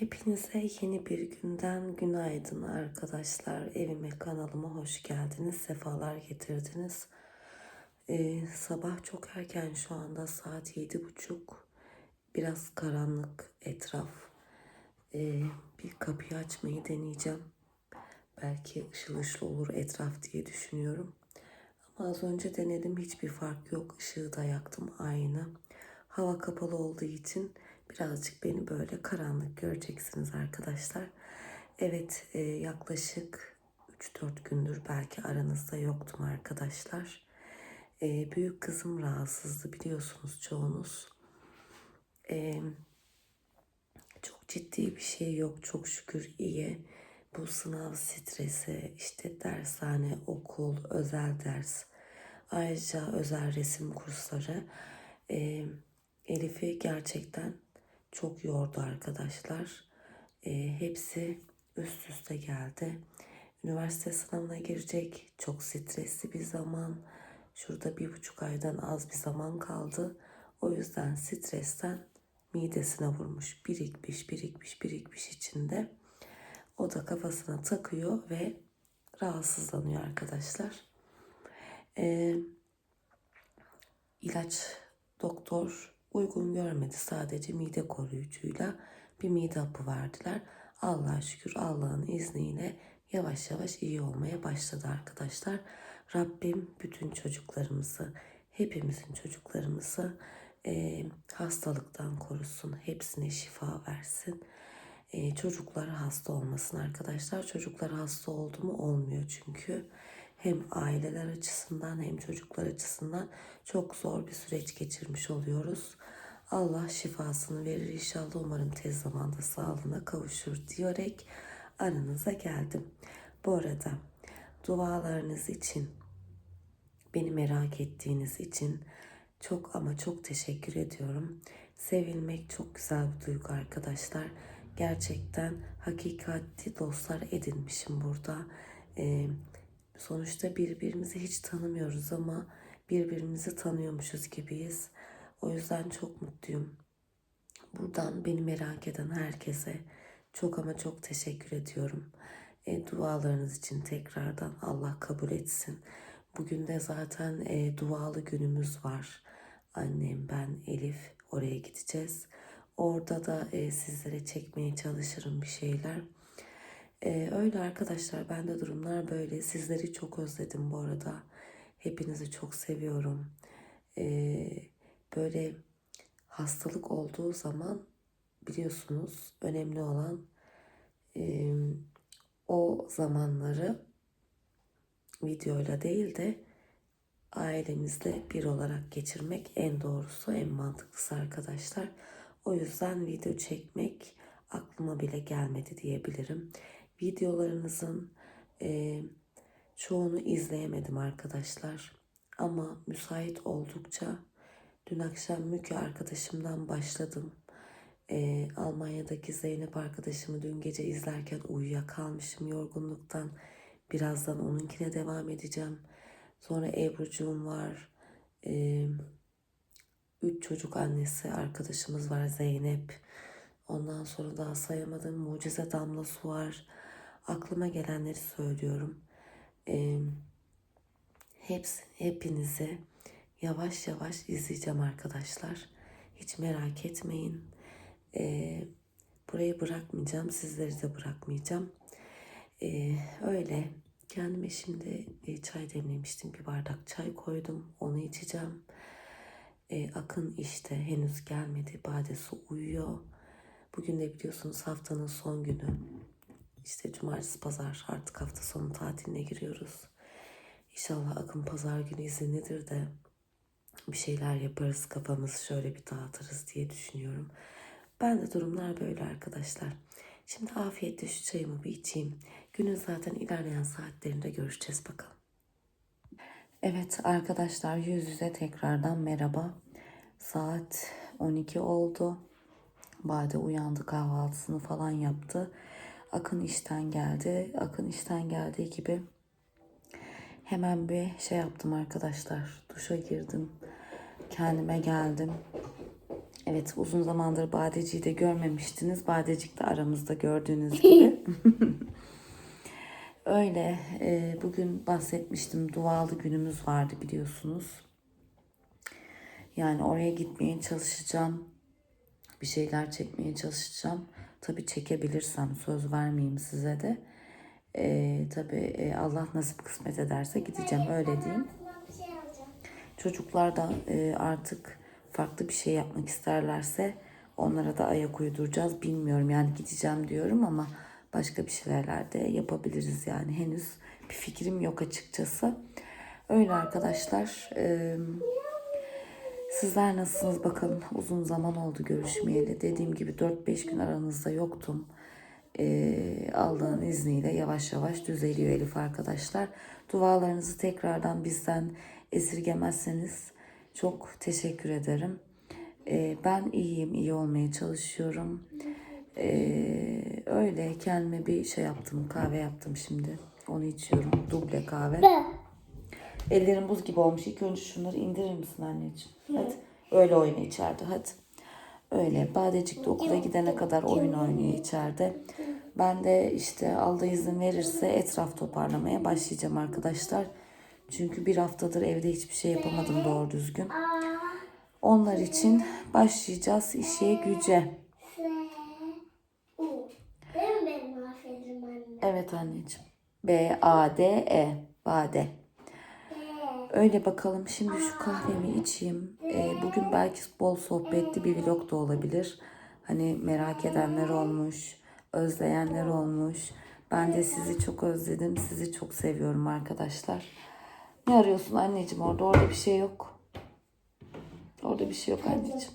Hepinize yeni bir günden günaydın arkadaşlar. Evime kanalıma hoş geldiniz. Sefalar getirdiniz. Ee, sabah çok erken şu anda saat yedi buçuk. Biraz karanlık etraf. Ee, bir kapıyı açmayı deneyeceğim. Belki ışıl ışıl olur etraf diye düşünüyorum. Ama az önce denedim hiçbir fark yok. Işığı da yaktım aynı. Hava kapalı olduğu için birazcık beni böyle karanlık göreceksiniz arkadaşlar. Evet e, yaklaşık 3-4 gündür belki aranızda yoktum arkadaşlar. E, büyük kızım rahatsızdı biliyorsunuz çoğunuz. E, çok ciddi bir şey yok çok şükür iyi. Bu sınav stresi, işte dershane, okul, özel ders, ayrıca özel resim kursları Elif'i gerçekten çok yordu arkadaşlar. E, hepsi üst üste geldi. Üniversite sınavına girecek. Çok stresli bir zaman. Şurada bir buçuk aydan az bir zaman kaldı. O yüzden stresten midesine vurmuş. Birikmiş, birikmiş, birikmiş içinde. O da kafasına takıyor ve rahatsızlanıyor arkadaşlar. Ee, ilaç doktor uygun görmedi. Sadece mide koruyucuyla bir mide hapı verdiler. Allah'a şükür Allah'ın izniyle yavaş yavaş iyi olmaya başladı arkadaşlar. Rabbim bütün çocuklarımızı, hepimizin çocuklarımızı e, hastalıktan korusun. Hepsine şifa versin. E, çocuklar hasta olmasın arkadaşlar. Çocuklar hasta oldu mu olmuyor çünkü hem aileler açısından hem çocuklar açısından çok zor bir süreç geçirmiş oluyoruz. Allah şifasını verir inşallah umarım tez zamanda sağlığına kavuşur diyerek aranıza geldim. Bu arada dualarınız için beni merak ettiğiniz için çok ama çok teşekkür ediyorum. Sevilmek çok güzel bir duygu arkadaşlar. Gerçekten hakikati dostlar edinmişim burada. Ee, sonuçta birbirimizi hiç tanımıyoruz ama birbirimizi tanıyormuşuz gibiyiz. O yüzden çok mutluyum. Buradan beni merak eden herkese çok ama çok teşekkür ediyorum. E, dualarınız için tekrardan Allah kabul etsin. Bugün de zaten e, dualı günümüz var. Annem, ben, Elif oraya gideceğiz. Orada da e, sizlere çekmeye çalışırım bir şeyler. E, öyle arkadaşlar bende durumlar böyle. Sizleri çok özledim bu arada. Hepinizi çok seviyorum. E, böyle hastalık olduğu zaman biliyorsunuz önemli olan e, o zamanları videoyla değil de ailemizle bir olarak geçirmek en doğrusu, en mantıklısı arkadaşlar. O yüzden video çekmek aklıma bile gelmedi diyebilirim. Videolarınızın e, çoğunu izleyemedim arkadaşlar. Ama müsait oldukça dün akşam Müke arkadaşımdan başladım. E, Almanya'daki Zeynep arkadaşımı dün gece izlerken uyuyakalmışım yorgunluktan. Birazdan onunkine devam edeceğim. Sonra Ebru'cuğum var. Ee, üç çocuk annesi arkadaşımız var Zeynep. Ondan sonra daha sayamadım. Mucize Damlası var. Aklıma gelenleri söylüyorum. Ee, hepsi, hepinizi yavaş yavaş izleyeceğim arkadaşlar. Hiç merak etmeyin. Ee, burayı bırakmayacağım. Sizleri de bırakmayacağım. Ee, öyle kendime şimdi e, çay demlemiştim. Bir bardak çay koydum. Onu içeceğim. Ee, Akın işte henüz gelmedi. Badesi uyuyor. Bugün de biliyorsunuz haftanın son günü. İşte cumartesi pazar artık hafta sonu tatiline giriyoruz. İnşallah Akın pazar günü izinlidir de bir şeyler yaparız kafamızı şöyle bir dağıtırız diye düşünüyorum. Ben de durumlar böyle arkadaşlar. Şimdi afiyetle şu çayımı bir içeyim. Günün zaten ilerleyen saatlerinde görüşeceğiz bakalım. Evet arkadaşlar yüz yüze tekrardan merhaba. Saat 12 oldu. Bade uyandı kahvaltısını falan yaptı. Akın işten geldi. Akın işten geldiği gibi hemen bir şey yaptım arkadaşlar. Duşa girdim. Kendime geldim. Evet uzun zamandır Badeci'yi de görmemiştiniz. Badecik de aramızda gördüğünüz gibi. Öyle e, bugün bahsetmiştim dualı günümüz vardı biliyorsunuz. Yani oraya gitmeye çalışacağım. Bir şeyler çekmeye çalışacağım. Tabii çekebilirsem söz vermeyeyim size de. E, tabii e, Allah nasip kısmet ederse gideceğim öyle diyeyim. Şey. Çocuklar da e, artık farklı bir şey yapmak isterlerse onlara da ayak uyduracağız. Bilmiyorum yani gideceğim diyorum ama başka bir şeyler de yapabiliriz yani henüz bir fikrim yok açıkçası. Öyle arkadaşlar. E, sizler nasılsınız bakalım. Uzun zaman oldu görüşmeyeli. Dediğim gibi 4-5 gün aranızda yoktum. Ee, Allah'ın izniyle yavaş yavaş düzeliyor Elif arkadaşlar. Dualarınızı tekrardan bizden esirgemezseniz çok teşekkür ederim. Ee, ben iyiyim, iyi olmaya çalışıyorum. Ee, öyle kendime bir şey yaptım, kahve yaptım şimdi. Onu içiyorum, duble kahve. Ellerim buz gibi olmuş. İlk önce şunları indirir misin anneciğim? Hadi. Öyle oyna içeride hadi. Öyle. Badecik de okula gidene kadar oyun oynuyor içeride. Ben de işte Allah izin verirse etraf toparlamaya başlayacağım arkadaşlar. Çünkü bir haftadır evde hiçbir şey yapamadım doğru düzgün. Onlar için başlayacağız işe güce. Evet anneciğim. B A D E. Bade. Öyle bakalım. Şimdi şu kahvemi içeyim. Ee, bugün belki bol sohbetli bir vlog da olabilir. Hani merak edenler olmuş, özleyenler olmuş. Ben de sizi çok özledim. Sizi çok seviyorum arkadaşlar. Ne arıyorsun anneciğim orada? Orada bir şey yok. Orada bir şey yok anneciğim.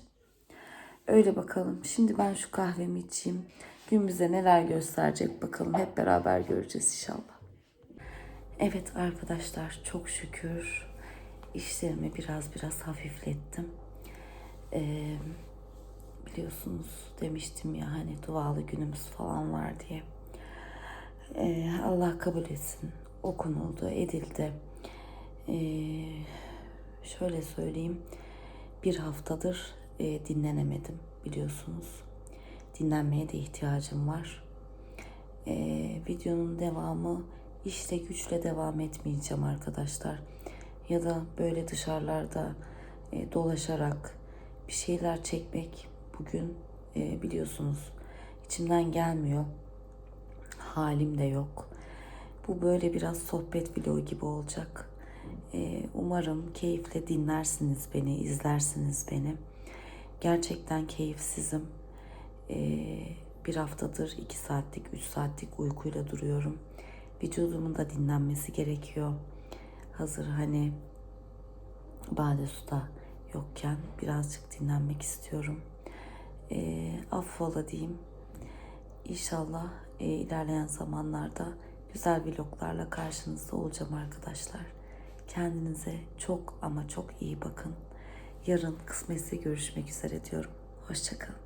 Öyle bakalım. Şimdi ben şu kahvemi içeyim. Gün bize neler gösterecek bakalım. Hep beraber göreceğiz inşallah. Evet arkadaşlar çok şükür işlerimi biraz biraz hafiflettim. Ee, biliyorsunuz demiştim ya hani dualı günümüz falan var diye. Ee, Allah kabul etsin. Okunuldu, edildi. Ee, şöyle söyleyeyim. Bir haftadır e, dinlenemedim biliyorsunuz. Dinlenmeye de ihtiyacım var. Ee, videonun devamı işte güçle devam etmeyeceğim arkadaşlar. Ya da böyle dışarılarda e, dolaşarak bir şeyler çekmek bugün e, biliyorsunuz içimden gelmiyor. Halim de yok. Bu böyle biraz sohbet vlogu gibi olacak. E, umarım keyifle dinlersiniz beni, izlersiniz beni. Gerçekten keyifsizim. E, bir haftadır 2 saatlik, 3 saatlik uykuyla duruyorum. Vücudumun da dinlenmesi gerekiyor. Hazır hani bade suda yokken birazcık dinlenmek istiyorum. E, affola diyeyim. İnşallah e, ilerleyen zamanlarda güzel vloglarla karşınızda olacağım arkadaşlar. Kendinize çok ama çok iyi bakın. Yarın kısmetse görüşmek üzere diyorum. Hoşçakalın.